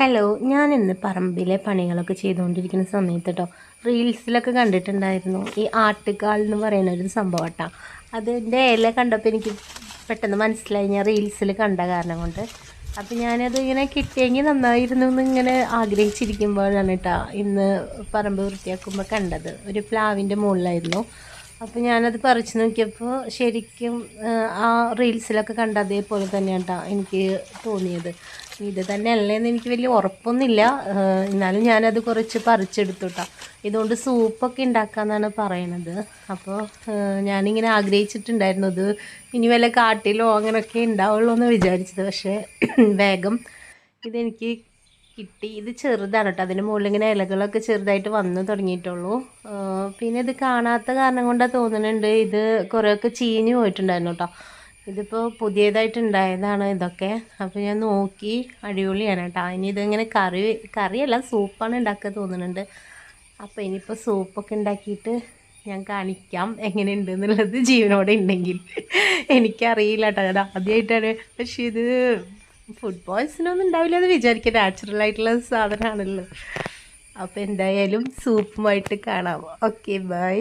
Hello ഞാൻ ഇന്ന് പറമ്പിലെ പണികളൊക്കെ ചെയ്തുകൊണ്ടിരിക്കുന്ന സമയത്ത് കേട്ടോ റീൽസിലൊക്കെ കണ്ടിട്ടുണ്ടായിരുന്നു. ഈ ആട്ടുകാൽ എന്ന് പറയുന്ന ഒരു സംഭവം കേട്ടോ അതിന്റെ ഇല കണ്ടപ്പോൾ എനിക്ക് പെട്ടെന്ന് മനസ്സിലായി ഞാൻ റീൽസിൽ കണ്ട കാരണം കൊണ്ട്. അപ്പോൾ ഞാനത് ഇങ്ങനെ കിട്ടിയെങ്കിൽ നന്നായിരുന്നു എന്ന് ഇങ്ങനെ ആഗ്രഹിച്ചിരിക്കുമ്പോഴാണ് കേട്ടോ ഇന്ന് പറമ്പ് വൃത്തിയാക്കുമ്പോൾ കണ്ടത്. ഒരു പ്ലാവിന്റെ മുകളിലായിരുന്നു അപ്പോൾ ഞാനത് പറിച്ചു നോക്കിയപ്പോൾ ശരിക്കും ആ റീൽസിലൊക്കെ കണ്ട അതേപോലെ തന്നെയാണ് കേട്ടോ എനിക്ക് തോന്നിയത്. ഇത് തന്നെ അല്ലേന്ന് എനിക്ക് വലിയ ഉറപ്പൊന്നുമില്ല. എന്നാലും ഞാനത് കുറച്ച് പറിച്ചെടുത്തു കേട്ടോ ഇതുകൊണ്ട് സൂപ്പൊക്കെ ഉണ്ടാക്കാമെന്നാണ് പറയണത്. അപ്പോൾ ഞാനിങ്ങനെ ആഗ്രഹിച്ചിട്ടുണ്ടായിരുന്നു ഇത് ഇനി വല്ല കാട്ടിലോ അങ്ങനെയൊക്കെ ഉണ്ടാവുള്ളൂ എന്ന് വിചാരിച്ചത്. പക്ഷേ വേഗം ഇതെനിക്ക് കിട്ടി. ഇത് ചെറുതാണ് കേട്ടോ അതിന് മുകളിൽ ഇങ്ങനെ ഇലകളൊക്കെ ചെറുതായിട്ട് വന്ന് തുടങ്ങിയിട്ടുള്ളൂ. പിന്നെ ഇത് കാണാത്ത കാരണം കൊണ്ടാണ് തോന്നുന്നുണ്ട്. ഇത് കുറേയൊക്കെ ചീഞ്ഞു പോയിട്ടുണ്ടായിരുന്നു കേട്ടോ ഇതിപ്പോൾ പുതിയതായിട്ട് ഉണ്ടായതാണ് ഇതൊക്കെ. അപ്പോൾ ഞാൻ നോക്കി അടിപൊളിയാണ് കേട്ടോ ഇനി ഇതിങ്ങനെ കറി കറിയല്ല സൂപ്പാണ് ഉണ്ടാക്കുക തോന്നുന്നുണ്ട്. അപ്പോൾ ഇനിയിപ്പോൾ സൂപ്പൊക്കെ ഉണ്ടാക്കിയിട്ട് ഞാൻ കാണിക്കാം എങ്ങനെയുണ്ട് എന്നുള്ളത് ജീവനോടെ ഉണ്ടെങ്കിൽ എനിക്കറിയില്ല കേട്ടോ ഞാൻ ആദ്യമായിട്ടാണ് പക്ഷേ ഇത് ഫുഡ് പോയ്സനൊന്നും ഉണ്ടാവില്ല എന്ന് വിചാരിക്കുക നാച്ചുറൽ ആയിട്ടുള്ള സാധനമാണല്ലോ അപ്പോൾ എന്തായാലും സൂപ്പുമായിട്ട് കാണാം. Okay bye